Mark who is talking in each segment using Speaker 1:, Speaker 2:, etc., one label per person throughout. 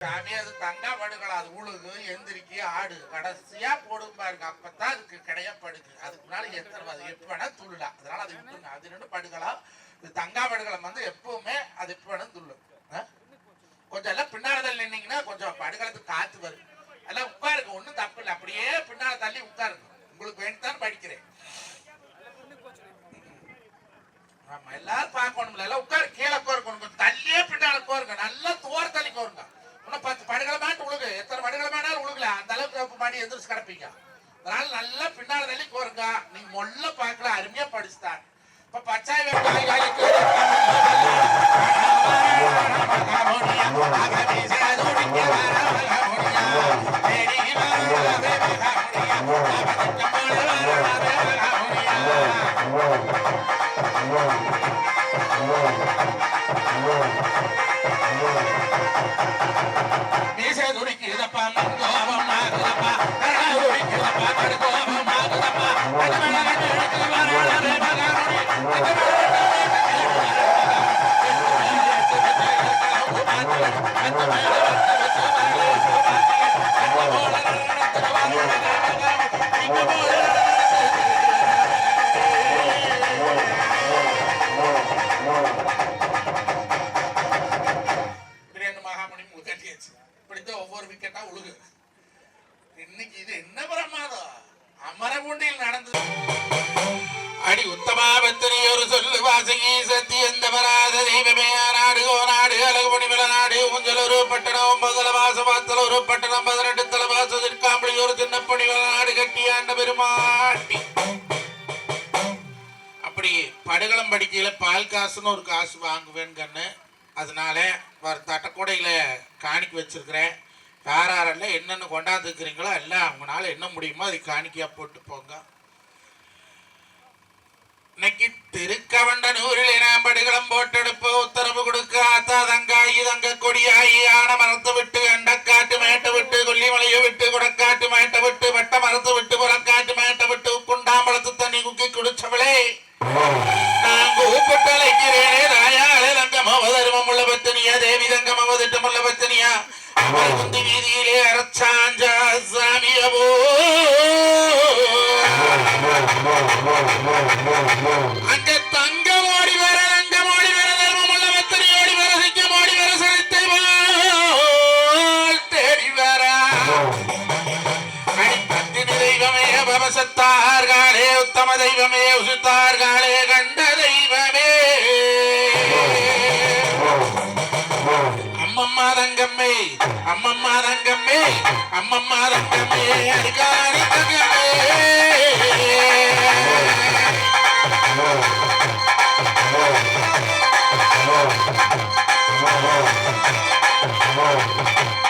Speaker 1: சாமி அது தங்கா படுகள் அது உழுகு எந்திரிக்கி ஆடு கடைசியா போடும் பாருங்க அப்பதான் அதுக்கு கிடையா படுக்கு அதுக்கு முன்னாடி எத்தனை அது எப்ப வேணா துள்ளலாம். அதனால அது விட்டு அது ரெண்டு படுக்கலாம் இது தங்கா படுகளம் வந்து எப்பவுமே அது எப்ப வேணும் துள்ளும். கொஞ்சம் எல்லாம் பின்னால தள்ளி நின்னீங்கன்னா கொஞ்சம் படுகளத்துக்கு காத்து வரும். எல்லாம் உட்காருங்க ஒண்ணும் தப்பு இல்லை. அப்படியே பின்னால தள்ளி உட்காருங்க. உங்களுக்கு வேண்டித்தான் படிக்கிறேன். ஆமா எல்லாரும் பார்க்கணும் எல்லாம் உட்காரு கீழே உட்காருக்கணும் கொஞ்சம் தள்ளியே பின்னால உட்காருங்க நல்லா தோர் தள்ளி கோருங்க இன்னும் பத்து படுகளமாட்டு உழுகு. எத்தனை படுகளமானாலும் உழுகல. அந்த அளவுக்கு மாடி எந்திரிச்சு கிடப்பீங்க. அதனால நல்லா பின்னால தள்ளி கோருங்க. நீங்க மொல்ல பார்க்கல அருமையா படிச்சுட்டாங்க இப்ப பச்சாய் வெங்காய் படுகளம் படிக்கையில் பால் காசுன்னு ஒரு காசு வாங்குவேன்னு கண்ணு. அதனால வர தட்டக்கூடையில் காணிக்க வச்சிருக்கிறேன். யார் யாரெல்லாம் என்னென்ன கொண்டாந்துருக்கிறீங்களோ எல்லாம் அவங்களால என்ன முடியுமோ அதை காணிக்கையாக போட்டு போங்க. இன்னைக்கு திருக்கவண்டனூரில் நாம் படுகளம் போட்டெடுப்பு உத்தரவு கொடுக்க ஆத்தா தங்காயி தங்க கொடியாயி ஆன மரத்தை விட்டு அண்டக்காட்டு மேட்டை விட்டு கொல்லிமலையை விட்டு குடக்காட்டு மேட்டை விட்டு வட்ட மரத்தை விட்டு புறக்காட்டு மேட்டை விட்டு குண்டாம்பளத்து தண்ணி குக்கி குடிச்சவளே. நான் கூப்பிட்டு ராயாளே தங்கம் அவதர்மம் பத்தினியா தேவி தங்கம் அவதிட்டம் பத்தினியா குந்தி வீதியிலே அரச்சாஞ்சா சாமியவோ. அங்க தங்கம் ஓடி வர ரங்கம் ஓடி வர பத்தினி ஓடி வர சிங்கம் ஓடி வர தேடி கண்டார்களே உத்தம தெய்வமே உசித்தார்களே கண்ட தெய்வமே. அம்மம்மா தங்கம்மே அம்மம்மா தங்கம்மே அம்மம்மா தங்கம்மே அடிக்காரி தங்கம்மே மரங்கமே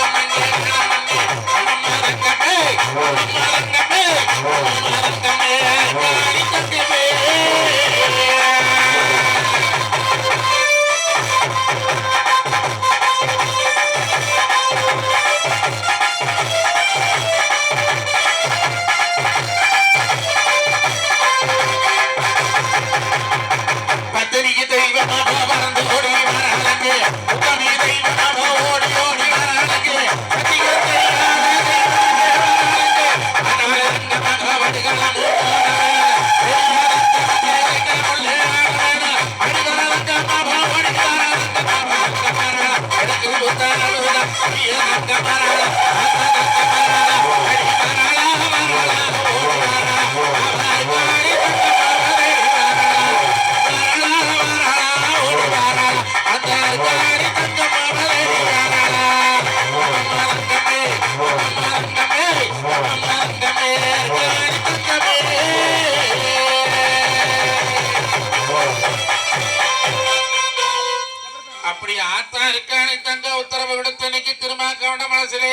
Speaker 1: அப்படி தந்த உத்தரவு விடுத்து இன்னைக்கு திரும்ப கவன மனசுலே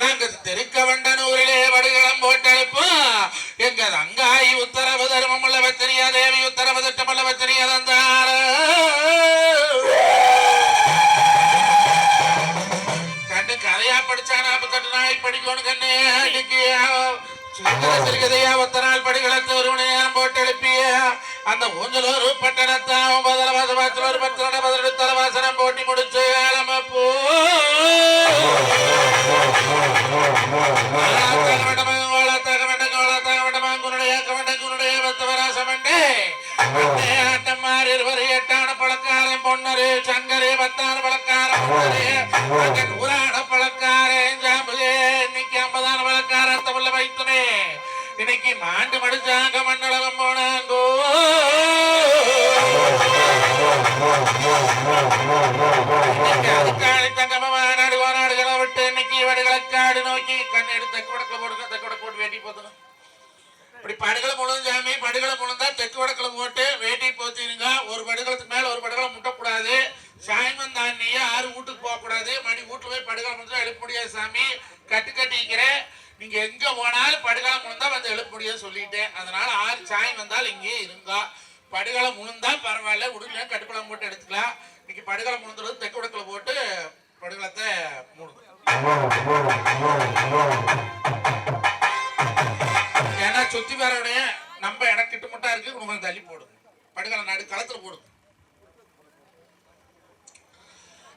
Speaker 1: நாங்க தெருக்க வண்டனூரிலே வடுகளம் போட்டெழுப்போம் எங்க தங்காய் உத்தரவு தர்மம் உள்ளவ தெரியாதேவி உத்தரவு சிறுகதையா ஒத்த நாள் படிகளத்து ஒருவனையாம் போட்டு அந்த ஊஞ்சலூர் பட்டணத்தாவும் பதில வாசபாத்தில் ஒரு பத்து நட பதிலெடு தலவாசனம் போட்டி முடிச்சு ஆலம போ பொன்னரு பத்தாறு பழக்காரன் நூறான பழக்காரன் ஜாம்புலே இன்னைக்கு உள்ள வைத்தனே. இன்னைக்கு மாண்டு மடிச்சாங்க மண்ணளகம் போனாங்கோ. நாடு விட்டு இன்னைக்கு நோக்கி கண் குடக்க போட்டு வேட்டி போதுங்க இப்படி படுகளை முழுதும் சாமி படுகளை முழுந்தா தெற்கு போட்டு வேட்டி போத்திருங்க. ஒரு படுகளத்துக்கு மேல ஒரு படுகளை முட்டக்கூடாது. சாயமன் தாண்டிய ஆறு வீட்டுக்கு போகக்கூடாது. மணி வீட்டு போய் படுகளை முழுந்தா எழுப்ப முடியாது சாமி. கட்டு கட்டிக்கிறேன். நீங்க எங்க போனாலும் படுகளை முழுந்தா வந்து எழுப்ப முடியாது சொல்லிட்டேன். அதனால ஆறு சாயம் வந்தால் இங்கேயே இருந்தா. படுகளை முழுந்தா பரவாயில்ல உடனே கட்டுப்பழம் போட்டு எடுத்துக்கலாம். இன்னைக்கு படுகளை முழுந்துறது தெற்கு உடக்கல போட்டு படுகளத்தை மூடுங்க. ஏன்னா சுத்தி வரவுடைய நம்ம இடம் கிட்ட முட்டா இருக்கு உங்களுக்கு தள்ளி போடுது படுகளை நடு களத்துல போடுது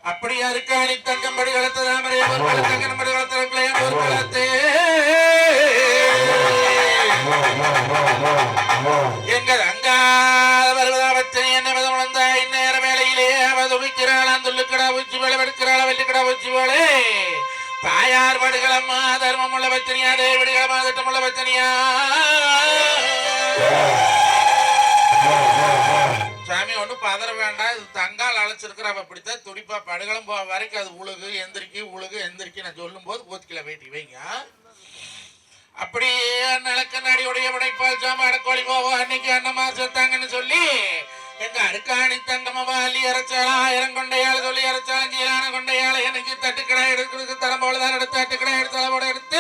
Speaker 1: அப்படியா இருக்கா? நீ தங்கம் படி களத்த தாமரை ஒரு களத்தங்க படி களத்த கிளையம் ஒரு களத்தே எங்கள் அங்காத வருவதாவச்சனை என்ன விதம் வளர்ந்த இந்நேர வேளையிலே அவ துடிக்கிறாள் அந்த உள்ளுக்கடா உச்சி வேலை வெடுக்கிறாள் வெள்ளிக்கடா உச்சி வேலை தாயார் வடுகளம்மா தர்மம் உள்ள வச்சனியா தேவடிகளமா திட்டம் உள்ள வச்சனியா சாமி ஒன்றும் பதற வேண்டாம். இது தங்கால் அழைச்சிருக்கிற அவ துடிப்பா படுகளம் போக வரைக்கும் அது உழுகு எந்திரிக்கி உழுகு எந்திரிக்கி. நான் சொல்லும் போது போத்துக்கில வேட்டி வைங்க. அப்படியே நிலக்க உடைய உடைப்பால் சாம அடக்கோழி போவோம் அன்னைக்கு அண்ணமா செத்தாங்கன்னு சொல்லி எங்க அருக்காணி தங்கமவா அள்ளி இறைச்சாலா ஆயிரம் கொண்டையாள் சொல்லி இறைச்சாலும் கீழான கொண்டையாள் எனக்கு தட்டுக்கடை எடுக்கிறதுக்கு தரம்போல தான் எடுத்து தட்டுக்கடை எடுத்து அளவோட எடுத்து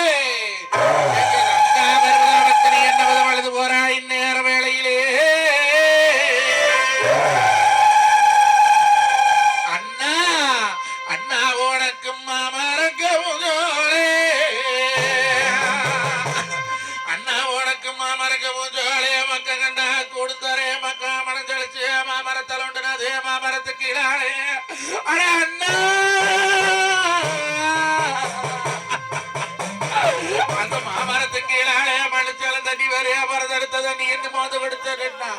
Speaker 1: என்று மோது கொடுத்தா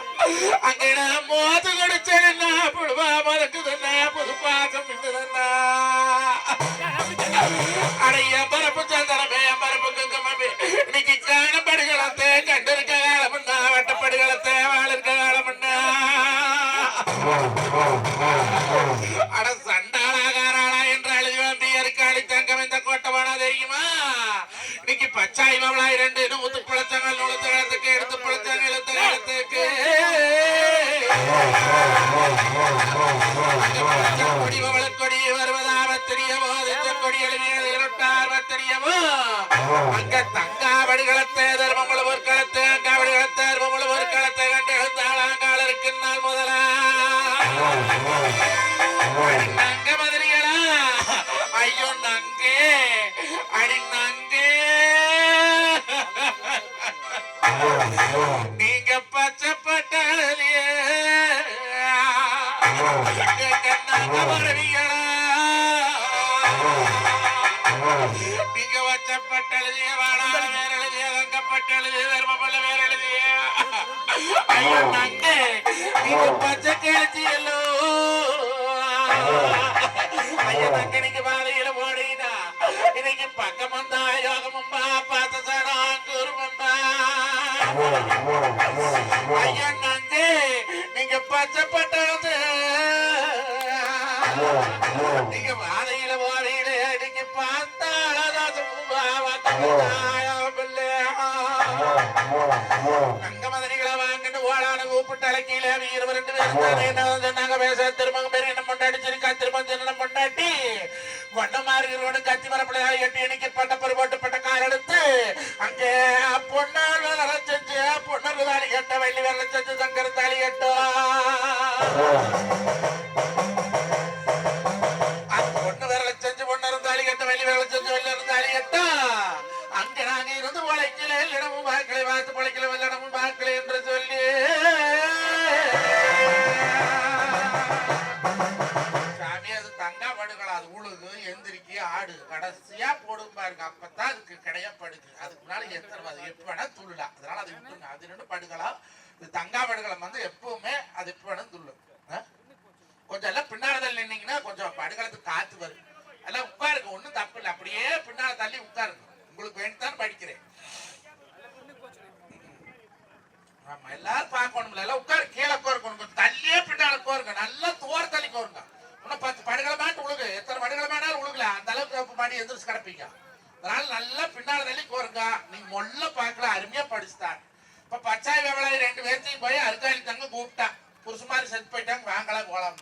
Speaker 1: அங்கே நான் மோது கொடுத்தேன்னா புழுவா மறக்குதுன்னா புதுப்பாக்கம் இருந்ததுன்னா அடைய பரப்பு சந்தனமே பரப்பு குங்குமமே இன்னைக்கு காணப்படுகளத்தை கண்டிருக்க காலமுன்னா வெட்டப்படுகளத்தை வாழிருக்க காலமுன்னா அட சண்டாளாகாராளா என்று அழுதி வந்து எருக்காளி தங்கம் இந்த கோட்டவானா தெரியுமா இன்னைக்கு பச்சாய் ரெண்டு நூத்து பிழைச்சங்கள் நூலத்து காலத்துக்கு எடுத்து பிழைச்சாங்க எழுத்து காலத்துக்கு கொடி வளர்க்கொடி வருவதாக தெரியவோ கொடி எழுதியது தெரியவோ. அங்க தங்காவடிகளத்தை ஒரு அங்காவடிகளத்தை ஒரு கண்டு எழுந்தாளாங்கால முதலா. நங்க மதுரைகளா நீங்க வச்சப்பட்டழுதிய வேற எழுதிய தங்கப்பட்டழுதிய தர்மப்பள்ள வேற எழுதிய ஐயோ நங்கே நீங்க பச்சை கிழச்சியல்லோ ஐயா தங்க நீங்க பாதையில போடுகிறா இன்னைக்கு பக்கம் வந்தா யோகமும்பா பார்த்த சடம் குருமம்பா ஐயா நீங்க பட்டது நீங்க பாதையில போறீங்களே நீங்க தங்கமதனிகளை வாங்கிட்டு ஓடான கூப்பிட்டு அழைக்கல இருவர் ரெண்டு பேரும் தானே என்ன சொன்னாங்க? பேச திரும்ப பேர் என்ன பொண்டாட்டி சிரிக்கா திரும்ப என்ன பொண்டாட்டி வண்ணமாறுகிறோடு கத்தி மரப்பிள்ளையாக எட்டி இணைக்கப்பட்ட பட்ட கார் எடுத்து அங்கே பொன்னால் வேலை செஞ்சு பொண்ணு தாலி கட்ட வெள்ளி வேலை செஞ்சு சங்கர தாலி கட்டும் கடைசியா போடும் பாருங்க. அப்பதான் அதுக்கு கிடையா படுக்கு அதுக்கு முன்னாடி எத்தனை அது எப்ப வேணா துள்ளலாம். அதனால அது விட்டுருங்க. அது ரெண்டு படுக்கலாம் இது தங்கா படுகலம் வந்து எப்பவுமே அது எப்ப வேணும் துள்ளும். கொஞ்சம் எல்லாம் பின்னால தள்ளி நின்னீங்கன்னா கொஞ்சம் படுகளத்துக்கு காத்து வரும். எல்லாம் உட்காருங்க. ஒண்ணும் தப்பு இல்லை. அப்படியே பின்னால தள்ளி உட்காருங்க. உங்களுக்கு வேண்டித்தான் படிக்கிறேன். ஆமா எல்லாரும் பார்க்கணும் எல்லாம் உட்காரு. கீழே உட்காருக்கணும் கொஞ்சம் தள்ளியே பின்னால உட்காருங்க நல்லா தோர தள்ளி கோருங்க இன்னும் பத்து படுகளை மாட்டு உழுகு. எத்தனை படுகளை வேணாலும் உழுகல. அந்த அளவுக்கு மாடி எந்திரிச்சு கிடப்பீங்க. அதனால நல்லா பின்னால் தள்ளி கோருங்க. நீங்க மொல்ல பார்க்கல அருமையா படிச்சுட்டாங்க இப்ப பச்சாய் வெவளாய் ரெண்டு பேர்த்தையும் போய் அருகாலி தங்க கூப்பிட்டா புருஷமாரி செத்து போயிட்டாங்க வாங்கலாம் போலாம்.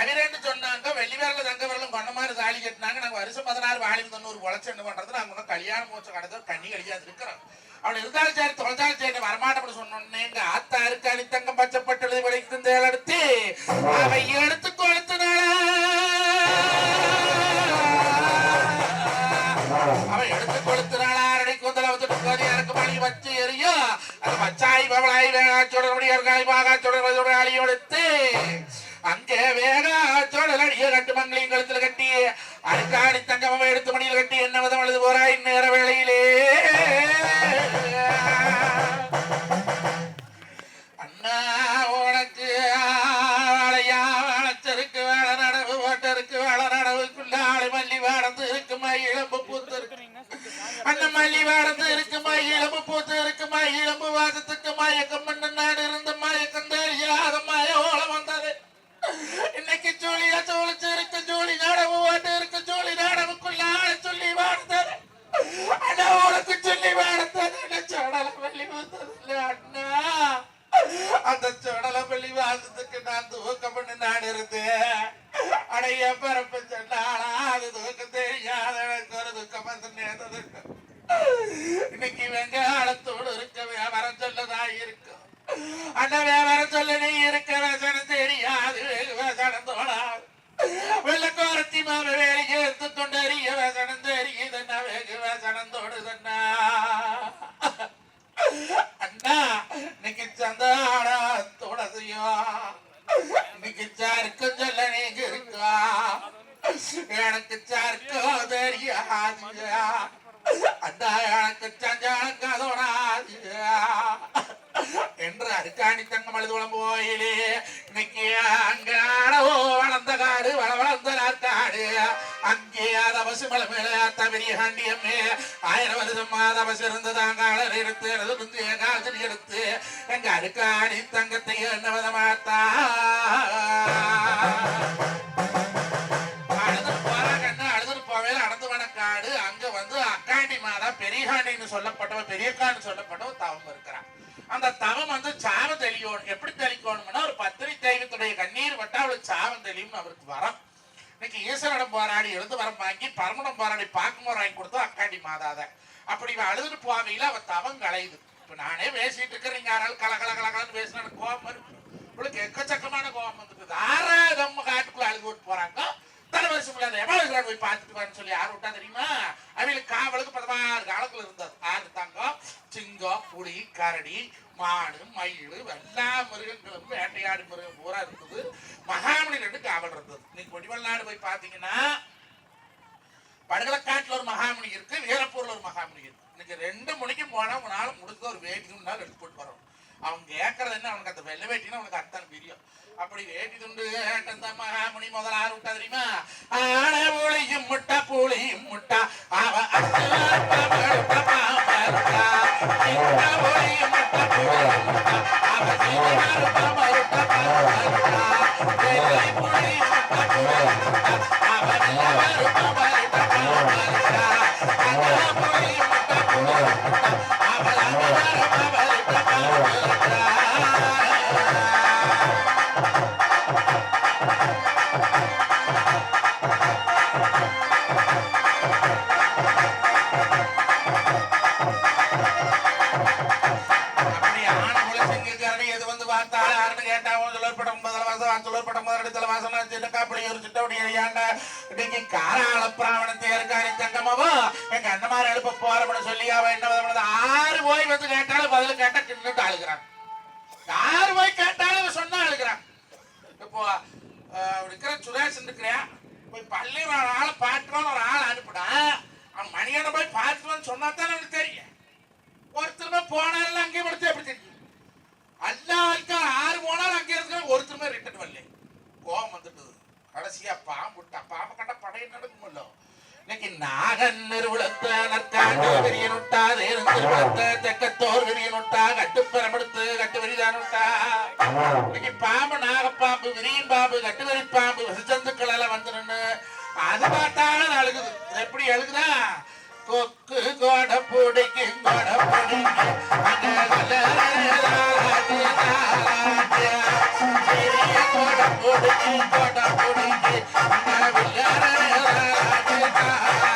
Speaker 1: அவிரண்டு ரெண்டு சொன்னாங்க வெள்ளி வேரில் தங்க வரலும் கொண்ட மாதிரி தாலி கட்டினாங்க. நாங்க வருஷம் பதினாறு வாழி தொண்ணூறு உழைச்சு என்ன பண்றது நாங்க ஒன்றும் கல்யாணம் மூச்சம் கடத்த கண்ணி கழியாது இருக்கிறோம் அவள் இருந்தாலும் சரி தொலைஞ்சாலும் சரி வரமாட்டப்படி சொன்னோன்னே எங்க ஆத்தா இருக்காணி தங்கம் பச்சைப்பட்டு விளைக்கு தேலெடுத்து எடுத்து அவை எடுத்து கொளுத்துனாளா வச்சு எரியும் அது மச்சாய் பவளாய் வேகாச்சோட முடியாய் பாகாச்சோட அழி எடுத்து அங்கே வேகாச்சோட அடிய கட்டு மங்களையும் கழுத்துல கட்டி. அருக்காடி தங்கமும் எடுத்து மணியில் கட்டி. என்ன விதம் அழுது போறாய்? நேர வேளையிலே. அண்ணா உனக்கு ஆளையா வளச்சருக்கு வேலை நடவு ஓட்டருக்கு வேலை நடவுக்குள்ள ஆளு மல்லி வாடந்து இருக்குமா இளம்பு பூத்து இருக்கு. அந்த மல்லி வாரத்து இருக்குமா இளம்பு பூத்து இருக்குமா இளம்பு வாசத்துக்குமா மயக்கம் தெரியாதுயா அண்ணா எனக்கு சஞ்சானுக்கு என்று அருக்காணி தங்கம் அழுதுவளம் போயிலே இன்னைக்கு அங்காடவோ வளர்ந்த காடு வள வளர்ந்த நாட்டாடு அங்கே தபசு மலை தவிரி தவறிய காண்டியம்மே ஆயிரம் வருஷம் தபசு இருந்து காலர் எடுத்து எழுது காசரி எடுத்து எங்க அருக்காணி தங்கத்தை என்ன விதமாத்தா அக்காண்டி பெரியகாண்டின்னு சொல்லப்பட்டவன் பெரியக்கான்னு சொல்லப்பட்டவன் தவம் இருக்கிறான். அந்த தவம் வந்து சாவம் தெளியணும். எப்படி தெளிக்கணும்னா ஒரு பத்திரி தெய்வத்துடைய கண்ணீர் பட்டா அவளுக்கு சாவம் தெளியும் அவருக்கு வரம். இன்னைக்கு ஈஸ்வரனிடம் போராடி எழுந்து வரம் வாங்கி பரமணம் போராடி பாக்குமரம் வாங்கி கொடுத்தோம் அக்காண்டி மாதாத. அப்படி இவன் அழுதுட்டு போவையில அவன் தவம் கலையுது இப்ப நானே பேசிட்டு இருக்கிறேன் யாராலும் கல கல கலகலன்னு பேசினாலும் கோபம் இருக்கு இவளுக்கு எக்கச்சக்கமான கோபம் வந்துருக்குது. ஆறாவது காட்டுக்குள்ள அழுது விட்டு போறாங்க. தலைவரிசை இல்லாத எவ்வளவு போய் பார்த்துட்டு வரேன்னு சொல்லி யார் விட்டா தெரியுமா? அவங்களுக்கு காவலுக்கு பதினாறு காலத்துல இருந்தது ஆறு தங்கம்? சிங்கம் புலி கரடி மாடு மயில் எல்லா மிருகங்களும் வேட்டையாடு மிருகம் பூரா இருந்தது. மகாமணி ரெண்டு காவல் இருந்தது. இன்னைக்கு வடிவல்நாடு போய் பாத்தீங்கன்னா படுகளக்காட்டுல ஒரு மகாமணி இருக்கு வீரப்பூர்ல ஒரு மகாமணி இருக்கு. இன்னைக்கு ரெண்டு மணிக்கு போனா உன்னால முடிஞ்ச ஒரு வேட்டி எடுத்து போட்டு வரணும். அவன் கேட்கறது என்ன? அவனுக்கு அந்த வெள்ள வேட்டினா அவனுக்கு அத்தனை பிரியம். அப்படி வேட்டி துண்டு அந்த மகாமுனி முதல்ல ஆறு விட்டா தெரியுமா? ஆன புளியும் முட்டா புளியும் முட்டா. அவ அட்டு இருக்காரு தங்கமாவோ எங்க அண்ணமார் எழுப்ப போறப்பட சொல்லி அவன் என்ன ஆறு போய் வந்து கேட்டாலும் பதில் கேட்டா கிண்ணுட்டு அழுகிறான். யாரு போய் கேட்டாலும் சொன்னா அழுகிறான். இப்போ இருக்கிற சுரேஷ் இருக்கிறேன் போய் பள்ளியில் ஒரு ஆளை பார்க்கணும்னு ஒரு ஆள் அனுப்புடா அவன் மணியனை போய் பார்க்கணும்னு சொன்னா தான் அவனுக்கு தெரியும். ஒருத்தருமே போனாலும் அங்கேயே படுத்து எப்படி தெரியும்? எல்லா ஆட்கள் ஆறு போனாலும் அங்கே இருக்கிற ஒருத்தருமே ரிட்டர்ன் வரல. கோவம் வந்துட்டு கடைசியா பாம்பு விட்டா பாம்பு கண்ட படையை நடக்கும் இன்னைக்கு நாகன் நிறுவனத்தை நற்காண்டு விரியனுட்டா திருவிழத்தை தெக்கத்தோர் விரியனுட்டா கட்டுப்பரமெடுத்து கட்டு இன்னைக்கு பாம்பு நாகப்பாம்பு பாம்பு கட்டுவரி பாம்பு விசஜந்துக்கள் எல்லாம் வந்து அது பார்த்தாலும் அழுகுது எப்படி அழுகுதா கொக்கு கோட பிடிக்கு கோட பிடிக்கு கோட பிடிக்கு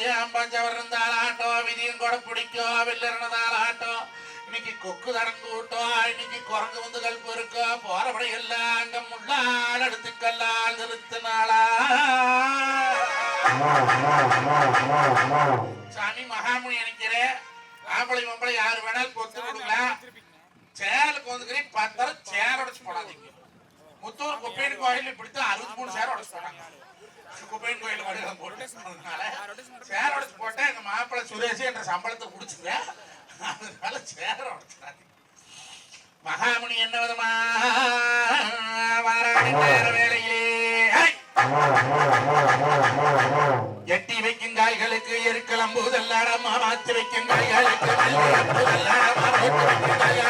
Speaker 1: கூட பிடிக்கும் பஞ்சவர் இருந்தாலாட்டம் விதியும் கூட பிடிக்கும் வில்லறனதாலாட்டம் இன்னைக்கு கொக்கு தடங்கு விட்டோம் இன்னைக்கு குரங்கு வந்து கல்பு இருக்கோ போறபடி எல்லாம் அங்க முள்ளால் எடுத்து கல்லால் நிறுத்தினாளா சாமி மகாமுனி நினைக்கிறேன் ஆம்பளை மம்பளை யாரு வேணாலும் கொத்து கொடுக்கலாம் சேலுக்கு வந்துக்கிறேன் பத்தரம் சேர் உடச்சு போடாதீங்க முத்தூர் குப்பையன் கோயில் இப்படித்தான் அறுபத்தி மூணு சேர் உடச்சு போட்டாங்க குப்பையின் கோயில் வடிவம் ரொட்டேஷன் பண்ணதுனால சேர் உடச்சு போட்டேன். எங்க மாப்பிள்ளை சுரேஷ் என்ற சம்பளத்தை குடிச்சுங்க. அதனால சேர உடச்சுறாங்க மகாமுனி என்ன விதமா வாராணி நேர வேலையிலே எட்டி வைக்கும் காய்களுக்கு எருக்களம்பூதல்லாடமா மாத்தி வைக்கும் காய்களுக்கு நல்லம்பூதல்லாடமா போட்டு வைக்கும் காய்களுக்கு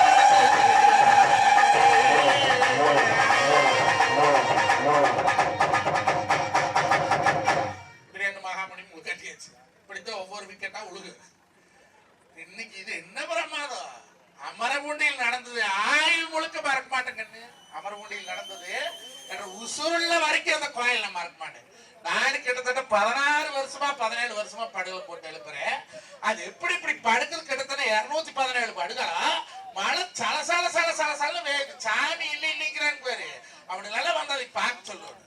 Speaker 1: இன்னைக்கு இது என்ன பிரமாதம்? அமரபூண்டியில் நடந்தது ஆயுள் முழுக்க மறக்க மாட்டேன் கண்ணு. அமரபூண்டியில் நடந்தது என்ற உசுருள்ள வரைக்கும் அந்த கோயில் நான் மறக்க மாட்டேன். நான் கிட்டத்தட்ட பதினாறு வருஷமா பதினேழு வருஷமா படுகை போட்டு எழுப்புறேன். அது எப்படி இப்படி படுக்கிறது கிட்டத்தட்ட இருநூத்தி பதினேழு படுக்கலாம் மழை சல சல சல சல சல வேகு சாமி இல்லை இல்லைங்கிறான்னு பேரு. அவனுங்கெல்லாம் வந்து அதை பார்க்க சொல்லுவாங்க.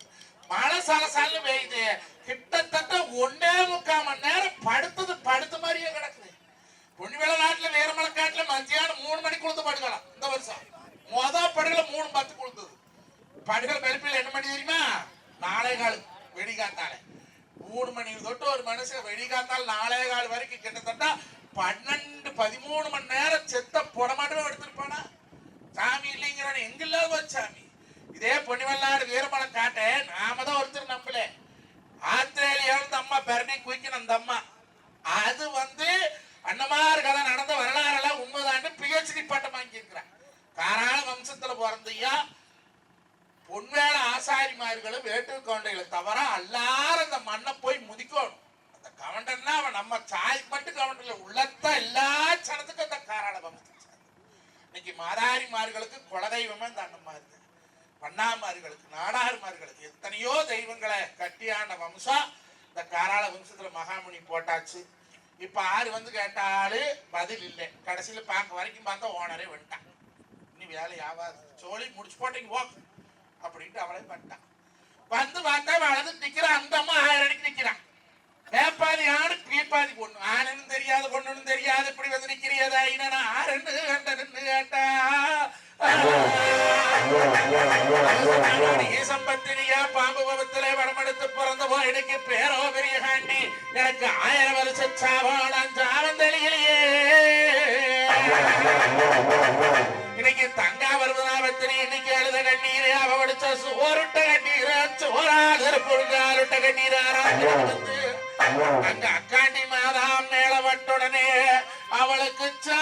Speaker 1: மழை சலசலன்னு வேகுது. கிட்டத்தட்ட ஒன்னே முக்கால் மணி நேரம் படுத்தது படுத்த மாதிரியே கிடக்குது. பொன்னிவேல நாட்டுல வீரமலை காட்டுல மத்தியானம் மூணு மணிக்கு உளுந்து படுக்கலாம் இந்த வருஷம் மொத படுகல மூணு பத்து குளுந்தது படுகல பெருப்பில் என்ன மணி தெரியுமா நாளே கால் வெடிகாத்தாலே மூணு மணி தொட்டு ஒரு மனுஷன் வெடிகாத்தால் நாளே கால் வரைக்கும் கிட்டத்தட்ட பன்னெண்டு பதிமூணு மணி நேரம் செத்த புடமாட்டமே எடுத்திருப்பானா சாமி இல்லைங்கிறான எங்க இல்லாத ஒரு சாமி இதே பொன்னிவல்லாடு வீரமலை காட்டே நாம தான் ஒருத்தர் நம்பல ஆஸ்திரேலியாவில் அம்மா பெரணி குயிக்கணும் அந்த அம்மா அது வந்து அண்ணமார் கதை நடந்த வரலாறெல்லாம் உண்மைதான்னு பிஹெச்டி பட்டம் வாங்கியிருக்கிறான் காராள வம்சத்துல பிறந்தையா பொன்வேள ஆசாரிமார்களும் வேட்டு கவுண்டைகளை தவிர எல்லாரும் அந்த மண்ணை போய் முதிக்கணும். அந்த கவுண்டன்னா அவன் நம்ம சாய்க்கு மட்டும் கவுண்டர்ல உள்ளத்த எல்லா சனத்துக்கும் அந்த காராள வம்சத்தை இன்னைக்கு மாதாரிமார்களுக்கு குலதெய்வமே இந்த இருக்கு பண்ணாமார்களுக்கு நாடார்மார்களுக்கு எத்தனையோ தெய்வங்களை கட்டியான வம்சம். இந்த காராள வம்சத்துல மகாமுனி போட்டாச்சு. இப்ப ஆறு வந்து கேட்டாலும் பதில் இல்லை. கடைசியில பார்க்க வரைக்கும் பார்த்தா ஓனரே வந்துட்டான். இனி வேலை ஆகாது. சோழி முடிச்சு போட்டீங்க போ அப்படின்ட்டு அவளே பண்ணிட்டான் வந்து பார்த்தா வளர்ந்து நிக்கிறான் அந்த அம்மா ஆயிரம் அடிக்கு நிக்கிறான். வேப்பாதி ஆணு பீப்பாதி பொண்ணு. ஆணுன்னு தெரியாது பொண்ணுன்னு தெரியாது. இப்படி வந்து நிக்கிறீதா நான் ஆறுன்னு கேட்டா. பாம்பு பவத்திலே வடமெடுத்து பிறந்தவோ எனக்கு பேரோ பெரிய காண்டி எனக்கு ஆயிரம் வருஷ சாவோ நான் சாவம் தெரியலையே இன்னைக்கு தங்கா வருவதாபத்தினி இன்னைக்கு அழுத கண்ணீரே அவ வடிச்ச சோருட்ட கண்ணீரா சோராக பொழுதாருட்ட அங்க அக்காண்டி மாதா மேல வட்டுடனே அவளுக்கு சா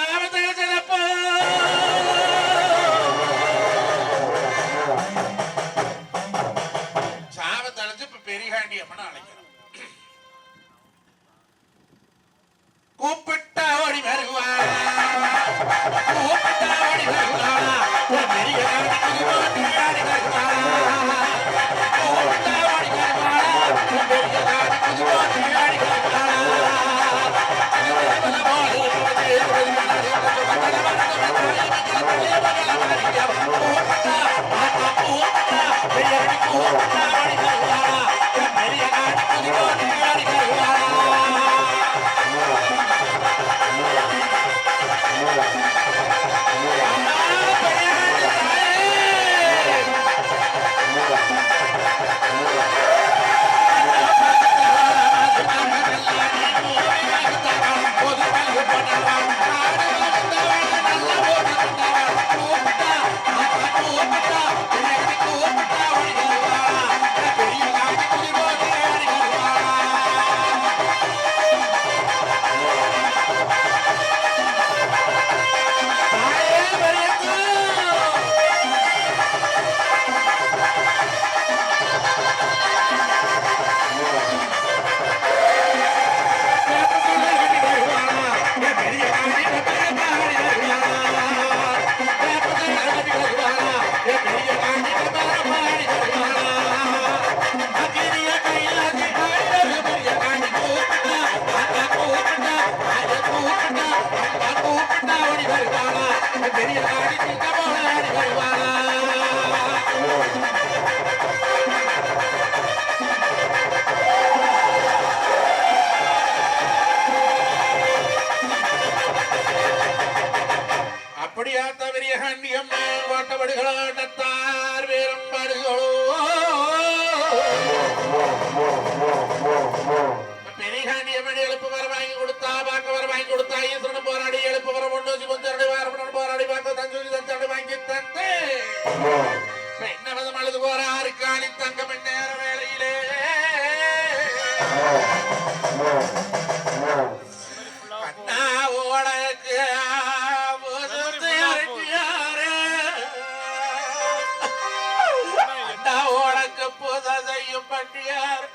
Speaker 1: பெரியார்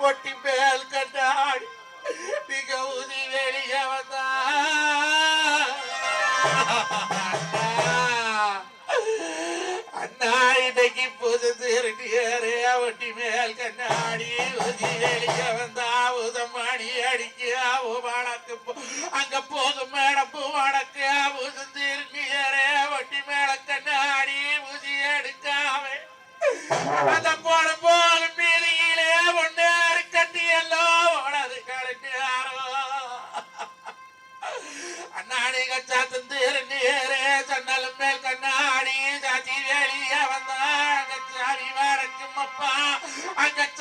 Speaker 1: ஒட்டி மேல் Project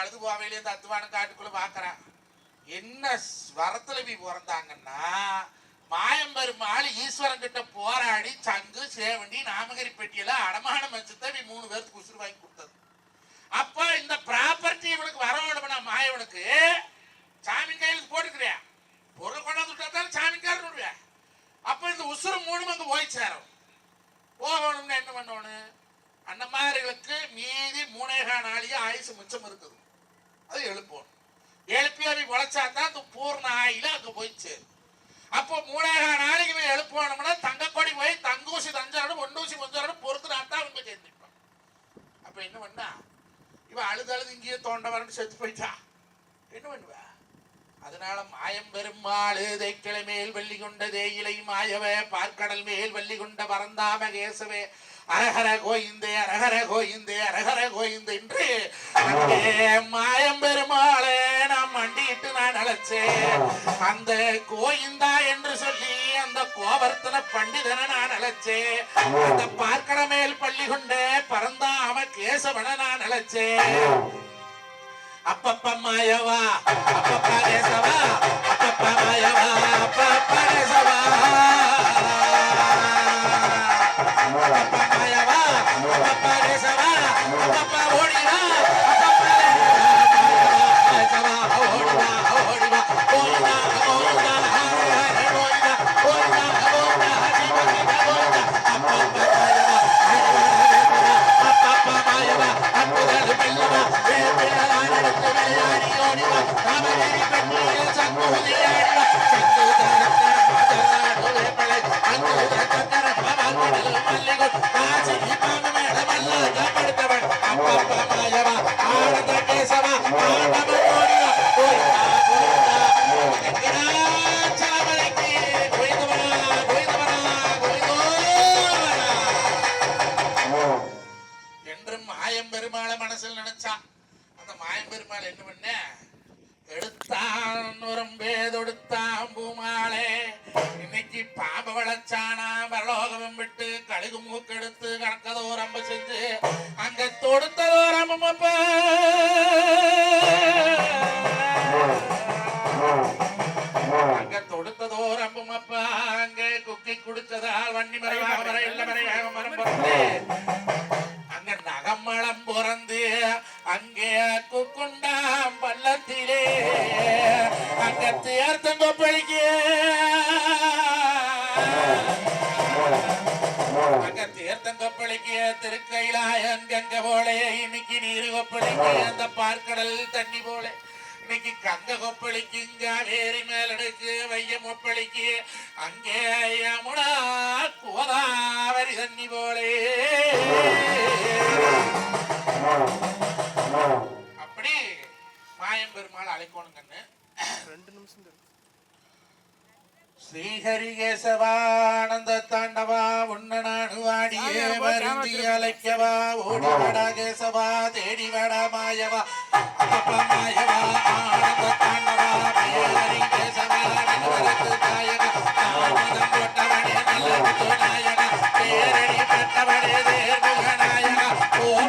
Speaker 1: அழுது போவையிலே இந்த அத்துவானும் காட்டுக்குள்ள பார்க்குறான் என்ன வரத்துல போய் பிறந்தாங்கன்னா மாயம்பெருமாள் ஈஸ்வரன் கிட்ட போராடி சங்கு சேவண்டி நாமகரி பெட்டியில அடமான மச்சத்தை இப்படி மூணு பேருக்கு உசுறு வாங்கி கொடுத்தது. அப்போ இந்த ப்ராப்பர்ட்டி இவனுக்கு வர வேண்டும்னா மாயவனுக்கு சாமி கையில் போட்டுக்கிறியா? பொருள் கொண்டாந்து விட்டாத்தாலும் சாமி கையில் அப்போ இந்த உசுறு மூணு அங்கே போய் சேரும். போகணும்னா என்ன பண்ணணும்? அந்த மாதிரிகளுக்கு மீதி மூணேகா நாளையே ஆயுசு மிச்சம் இருக்குது. அது எழுப்பணும் எழுப்பி அதை உழைச்சா தான் அந்த பூர்ண ஆயில அங்க போய் சேரும். அப்போ மூணேகா நாளைக்கு போய் எழுப்பணும்னா தங்கக்கொடி போய் தங்கூசி தஞ்சாரோட ஒண்டூசி கொஞ்சாரோட பொறுத்து நான் தான் அவங்க சேர்ந்துப்பான் அப்ப என்ன பண்ணா இவன் அழுது அழுது இங்கேயே தோண்ட வரன்னு செத்து போயிட்டா. என்ன பண்ணுவ? அதனால மாயம் பெருமாள் தேய்க்கிளை மேல் வள்ளி கொண்ட தேயிலை மாயவே பார்க்கடல் மேல் வள்ளி கொண்ட பரந்தாம கேசவே அரஹர கோயிந்தே அரஹர கோயிந்தே அரஹர கோயிந்து என்று மாயம் பெருமாளே நாம் மண்டிட்டு நான் அழைச்சேன் அந்த கோயிந்தா என்று சொல்லி அந்த கோவர்த்தன பண்டிதனை நான் அழைச்சேன் அந்த பார்க்கட மேல் பள்ளி கொண்ட பரந்தாம கேசவனை நான் அழைச்சேன் அப்பப்ப மாயவா அப்பப்ப கேசவா அப்பப்ப மாயவா அப்பப்ப கேசவா. மாயவா அப்பப்ப கேசவா அப்பப்ப ஓடிவா அப்பப்ப கேசவா ஓடிவா ஓடிவா ஓடிவா ஓடிவா ஓடிவா ஓடிவா ஓடிவா ஜீவனிக அங்க தேர்த்தங்கொப்பளிக்கு அங்க தீர்த்தங்கொப்பளிக்கு திருக்கைலாயம் கங்க போலே இன்னைக்கு நீர் கொப்பளிக்கு. அந்த பார்க்கடல் தண்ணி போலே இன்னைக்கு கங்க கொப்பளிக்கு. காவேரி மேலடுக்கு வையம் கொப்பளிக்கு. அங்கே யமுனா கோதாவரி தண்ணி போலே. அப்படி மாயம்பெருமாள் அழைக்கணும் கண்ணு
Speaker 2: ரெண்டு நிமிஷம்.
Speaker 1: ஸ்ரீஹரிகேசவானந்த தாண்டவா உன்ன நாடு வாடியே வருந்தி அழைக்கவா ஓடிவடா கேசவா தேடிவடா மாயவா. மாயவா ஆனந்த தாண்டவா ஹரிகேசவா நலவரத்து தாயகா தாமதம் போட்டவனே நல்ல நாயகா பேரடி பெற்றவனே தேர்முக நாயகா. கோவில